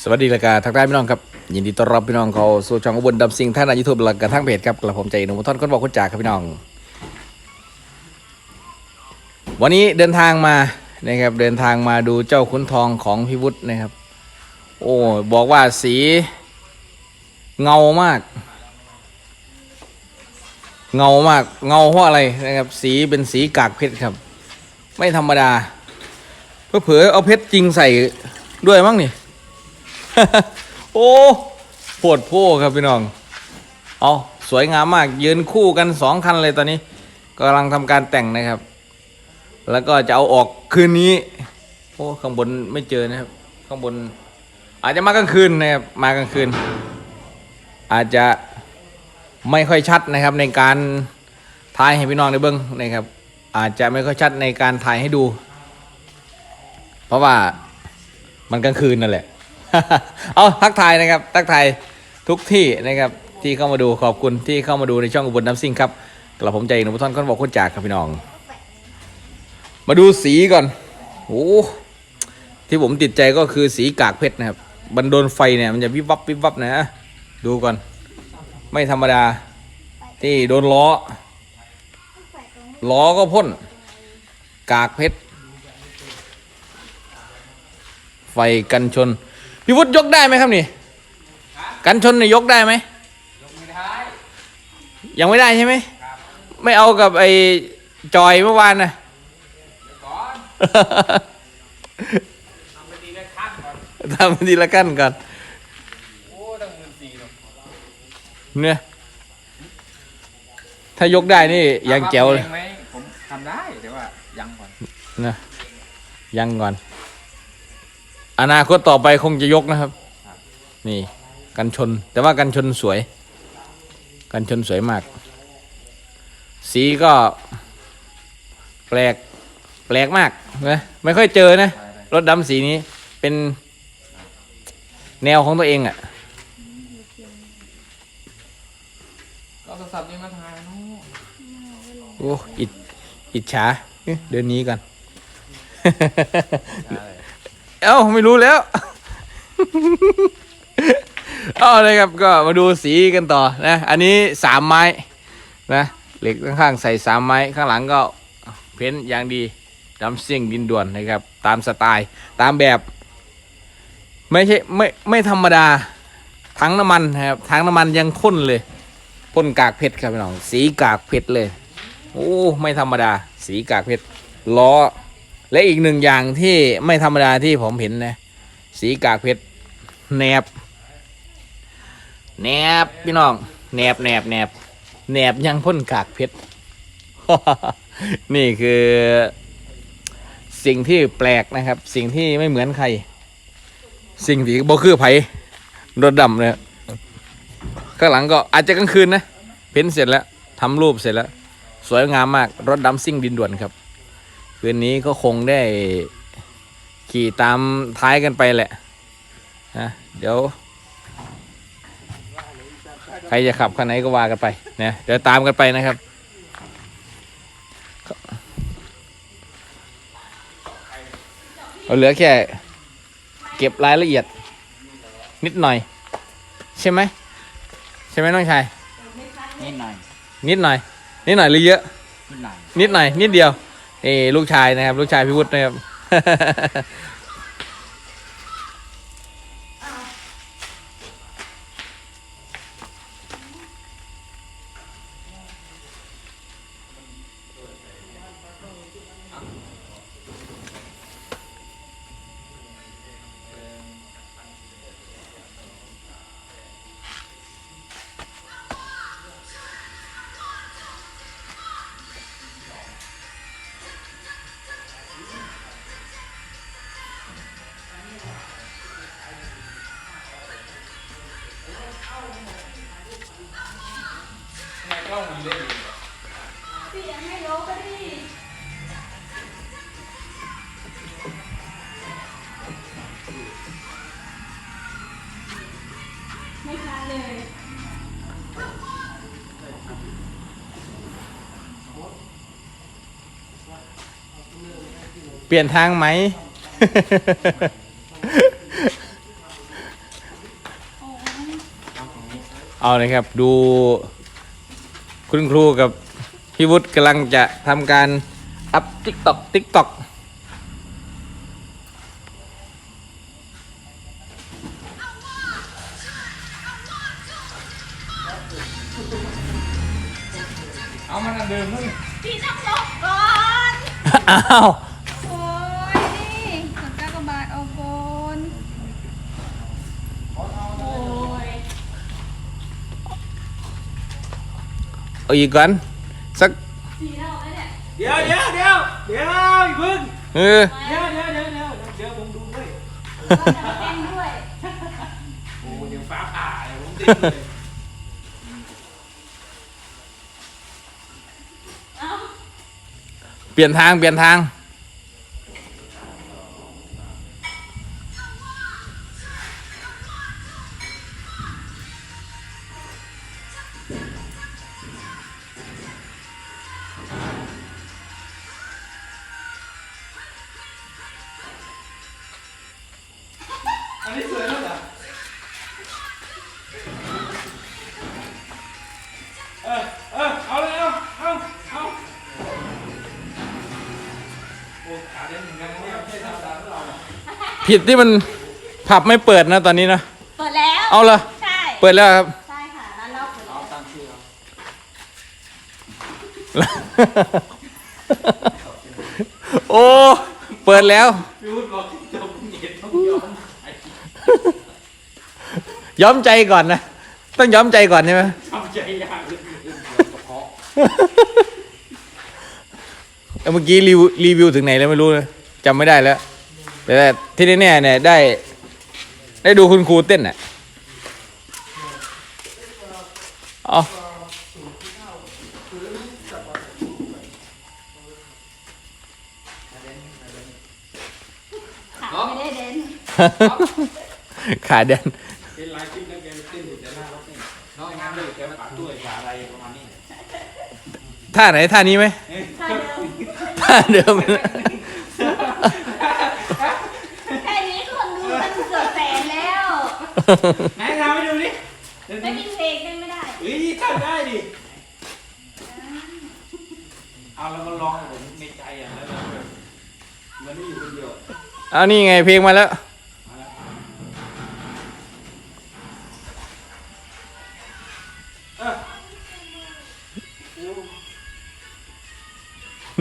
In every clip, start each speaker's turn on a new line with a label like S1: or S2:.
S1: สวัสดีรายการทักทายพี่น้องครับ ยินดีต้อนรับพี่น้องเขาสู่ช่องอุบลดำซิงท่านในยูทูบหลักกันทั้งเพจครับกระผมใจหนุ่มท่อนคนบอกคนจากครับพี่น้อง วันนี้เดินทางมานะครับเดินทางมาดูเจ้าขุนทองของพี่วุฒินะครับ โอ้บอกว่าสีเงามาก เงามากเงาเพราะอะไรนะครับ สีเป็นสีกากเพชรครับ ไม่ธรรมดา เผลอเอาเพชรจริงใส่ด้วยมั้งนี่ โอ้ปวดโพครับพี่น้อง เอาสวยงามมาก ยืนคู่กันสองคันเลยตอนนี้กำลังทำการแต่งนะครับ แล้วก็จะเอาออกคืนนี้โอ้ข้างบนไม่เจอนะครับ ข้างบน อาจจะมากลางคืนนะครับมากลางคืน อาจจะไม่ค่อยชัดนะครับในการถ่ายให้พี่น้องได้เบิ้งนะครับ อาจจะไม่ค่อยชัดในการถ่ายให้ดู เพราะว่ามันกลางคืนนั่นแหละ เอาทักทายนะครับ ทักทายทุกที่นะครับ ที่เข้ามาดูขอบคุณที่เข้ามาดูในช่องอุบลน้ำซิ่งครับกระผมใจหนุ่มท่อนคนบอกคนจากครับพี่น้อง มาดูสีก่อนโอ้ที่ผมติดใจก็คือสีกากเพชรนะครับบันโดนไฟเนี่ยมันจะวิบวับวิบวับนะ ดูก่อน ไม่ธรรมดา ที่โดนล้อ ล้อก็พ่น กากเพชร ไฟกันชนพี่วุฒิยกได้ไหมครับนี่กันชนเนี่ยยกได้ไหมยังไม่ได้ใช่ไหมไม่เอากับไอ้จอยเมื่อวานนะทำไปทีละขั้นก่อน
S2: โอ้ตั้งหมื่นสี่เนาะ
S1: เนี่ยถ้ายกได้นี่ยังแจ๋วเลย
S2: ทำองไหมผมทำได้แต่ว่ายังก่อน
S1: นะยังก่อน อนาคตต่อไปคงจะยกนะครับ นี่ กันชน แต่ว่ากันชนสวย กันชนสวยมาก สีก็ แปลก แปลกมากนะไม่ค่อยเจอนะ รถดำสีนี้เป็นแนวของตัวเองอะ่ะ
S2: ก็โทรศัพท์นี่มาถ่ายเนาะ
S1: โอ้อิดอิจฉาเอ๊ะเดินนี้กัน เอ้าไม่รู้แล้ว เอาเลยครับก็มาดูสีกันต่อนะ อันนี้สามไม้นะเหล็กข้างๆใส่สามไม้ข้างหลังก็เพ้นอย่างดีดำเสียงดินด่วนนะครับ ตามสไตล์ตามแบบ ไม่ใช่ไม่ไม่ธรรมดาถังน้ำมันนะครับถังน้ำมันยังพ่นเลยพ่นกากเพชรครับพี่น้อง สีกากเพชรเลย โอ้ ไม่ธรรมดา สีกากเพชรล้อ และอีกหนึ่งอย่างที่ไม่ธรรมดาที่ผมเห็นนะ สีกากเพชรแนบ แนบพี่น้อง แนบแนบแนบแนบยังพ่นกากเพชรนี่คือ สิ่งที่แปลกนะครับ สิ่งที่ไม่เหมือนใคร สิ่งที่บ่คือไผ่รถดำเนี่ยข้างหลังก็อาจจะกลางคืนนะ เพ้นเสร็จแล้วทำรูปเสร็จแล้ว สวยงามมากรถดำซิ่งดินด่วนครับ คืนนี้ก็คงได้ขี่ตามท้ายกันไปแหละนะเดี๋ยว ใครจะขับคันไหนก็ว่ากันไปนะเดี๋ยวตามกันไปนะครับเอาเหลือแค่เก็บรายละเอียด นิดหน่อย ใช่ไหมใช่ไหมน้องชาย
S2: นิดหน่อย
S1: นิดหน่อย นิดหน่อยหรือเยอะ
S2: นิดหน่อย
S1: นิดหน่อยนิดเดียว นี่ลูกชายนะครับ ลูกชายพี่วุฒินะครับ
S2: ไมกล้องมันเล่น
S3: เสียงไม่ลบก็ดิไม่ทันเลย
S1: เปลี่ยนทางไหม เอาเลยครับ ดู คุณครูกับพี่วุฒิกำลังจะทำการอัพติ๊กตอกติ๊กตอก
S2: เอามันอันเดิมนู่น
S3: พี่ต้องลบก่อน
S1: อ้าว
S3: โอ้ยนี่ขนกากบาทเอาก่อนโอ้ย
S1: เอาอีกก่อนสัก
S3: สีเราไหมเนี่ย
S2: เดี๋ยวเดี๋ยวเดี๋ยวเดี๋ยวอย่าเพึ่ง
S1: เออ
S2: เดี๋ยวเดี๋ยวเดี๋ยวเดี๋ยวเดี๋ยวผมดูด้วย
S3: เราจะเต้นด้วย
S2: โอ้เดี๋ยวฟ้าผ่าเลยผมติดเลย
S3: เอ้า
S1: เปลี่ยนทางเปลี่ยนทาง ผิดที่มันผับไม่เปิดนะตอนนี้นะ
S3: เปิดแล้ว
S1: เอาเหรอ
S3: ใช่
S1: เปิดแล้วครับ
S3: ใช่ค่ะ ร้านเราเปิด
S2: เอาตามชื่อเรา
S1: โอ้ เปิดแล้ว
S2: พี่วุฒิบอกจบเหยียดต้องยอมไอ้
S1: ย้อมใจก่อนนะ ต้องย้อมใจก่อนใช่ไหม
S2: ทำใจยากเลยเดี๋ยวกระเพาะ
S1: เอ้าเมื่อกี้รีวิวรีวิวถึงไหนแล้วไม่รู้เลยจำไม่ได้แล้ว แต่ที่แน่ๆเนี่ยได้ ได้ดูคุณครูเต้นอะเอา
S3: ขาไม่ได้เด่น
S1: ขาแดน
S2: เป็นลายคลิปแล้วแกไปเต้นอยู่แต่หน้ารถนี่น้อยงามเลยแกมาตัดด้วยขาอะไรประมาณนี้
S1: ท่าไหนท่านี้ไหม
S2: เอ้ย
S3: ถ้าเดิม
S1: ท่าเดิม
S3: แค่นี้คนดูมันเกือบแสนแล้ว
S2: ไหนทำให้ดูดิเดี๋ยว
S3: ไม่มีเพลงเต้นไม่ได้
S2: เฮ้ยทำได้ดิเอาแล้วมาลองผมในใจอะแล้วเราแบบเหมันไม่อยู่คนเดียว
S1: เอานี่ไงเพลงมาแล้ว
S2: มาแล้วเออ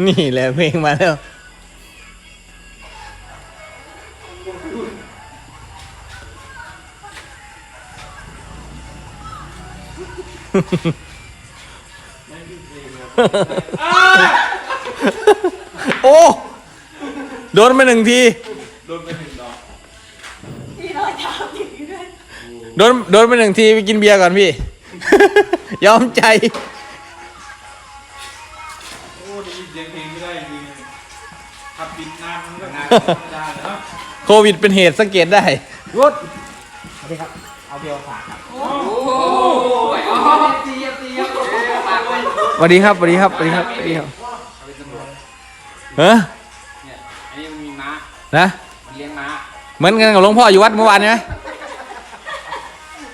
S1: นี่แหละเพลงมาแล้ว โอ้ โดนไปหนึ่งที
S2: โดนไปหนึ่งดอก
S3: พี่รอยเท้าถึงด้วย
S1: โดนโดนไปหนึ่งทีไปกินเบียร์ก่อนพี่ ยอมใจ
S2: โอ้ได้ยินเสียงเพลงไม่ได้จริงขับปิดนามันก็นานไม่ได้เนาะ
S1: โควิดเป็นเหตุสังเกตได้
S2: รุดสวัสดีครับ เอาเบียร์ฝากครับโอ้โหอ๋อเตียบเตียบเตียบฝากไว้
S1: สวัสดีครับสวัสดีครับสวัสดีครับสวัสดีครับ
S2: เอาไปตำรวจ
S1: เฮ้
S2: เนี่ยอันนี้มันมีม้า
S1: นะ
S2: มันเลี้ยงม้า
S1: เหมือนกันกับหลวงพ่ออยู่วัดเมื่อวานใช่ไหม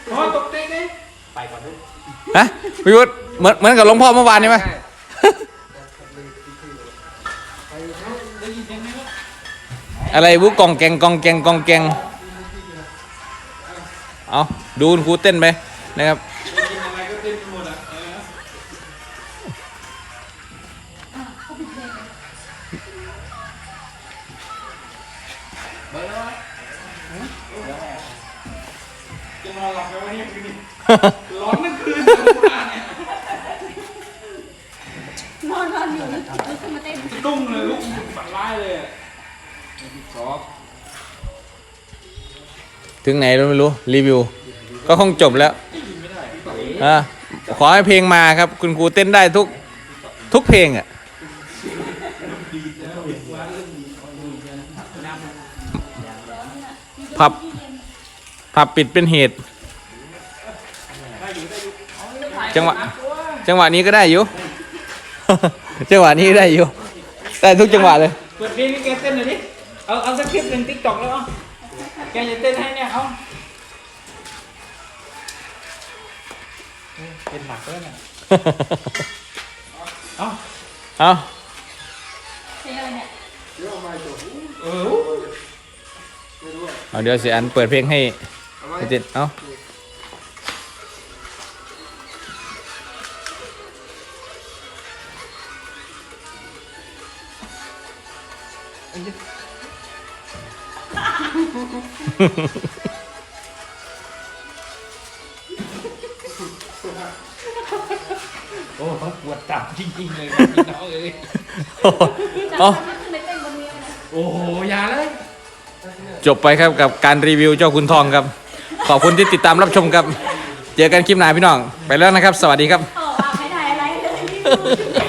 S2: โอ้ตกใจเลยไปก่อนด้วย
S1: ฮะพี่วุฒิเหมือนเหมือนกับหลวงพ่อเมื่อวานใช่ไหม
S2: ได้ยินเสียงไหมวะ
S1: อะไรวุ้กองแกงกองแกงกองแกง เอาดูคุณครูเต้นไปนะครับ
S2: ได้ยินอะไรก็เต้นไปหมดอะเออเบอร์แล้ววะจะนอนหลับไปวะเนี่ยคืนนี้ร้อนทั้งคืนเลยเมื่อวานเนี่ย
S3: นอนนอนอยู่แล้วลุกขึ้นมาเต้น
S2: ตุ้งเลยลูกฝันร้ายเลยอะซอฟ
S1: ถึงไหนเราไม่รู้รีวิว ก็คงจบแล้วอ่าขอให้เพลงมาครับ คุณครูเต้นได้ทุกทุกเพลงอะผับผับปิดเป็นเหตุ จังหวะ จังหวะนี้ก็ได้อยู่ จังหวะนี้ก็ได้อยู่ ได้ทุกจังหวะเลย
S2: เปิดเพลงให้แกเต้นหน่อยดิ เอาเอาสักคลิปหนึ่งติ๊กต็อกแล้วเอา แกจะเต้นให้เนี่ยเอาเออเป็นหนักเลยนะเอา
S1: เอา
S3: เพลงอะไรเนี่ย
S2: เออ
S1: เอาเดี๋ยวเสียอันเปิดเพลงให้ให้เต้นเอา
S2: โอ้ต้องปวดตับจริงๆเลยนะพี่น้องเอ้ย
S1: เอา
S3: ขึ้นไปเต้นบนเวทีนะ
S2: โอ้โหอย่าเลย
S1: จบไปครับกับการรีวิวเจ้าคุณทองครับ ขอบคุณที่ติดตามรับชมครับ เจอกันคลิปหน้าพี่น้อง ไปแล้วนะครับ สวัสดีครับ
S3: เออเอาไม่ถ่ายอะไรเลย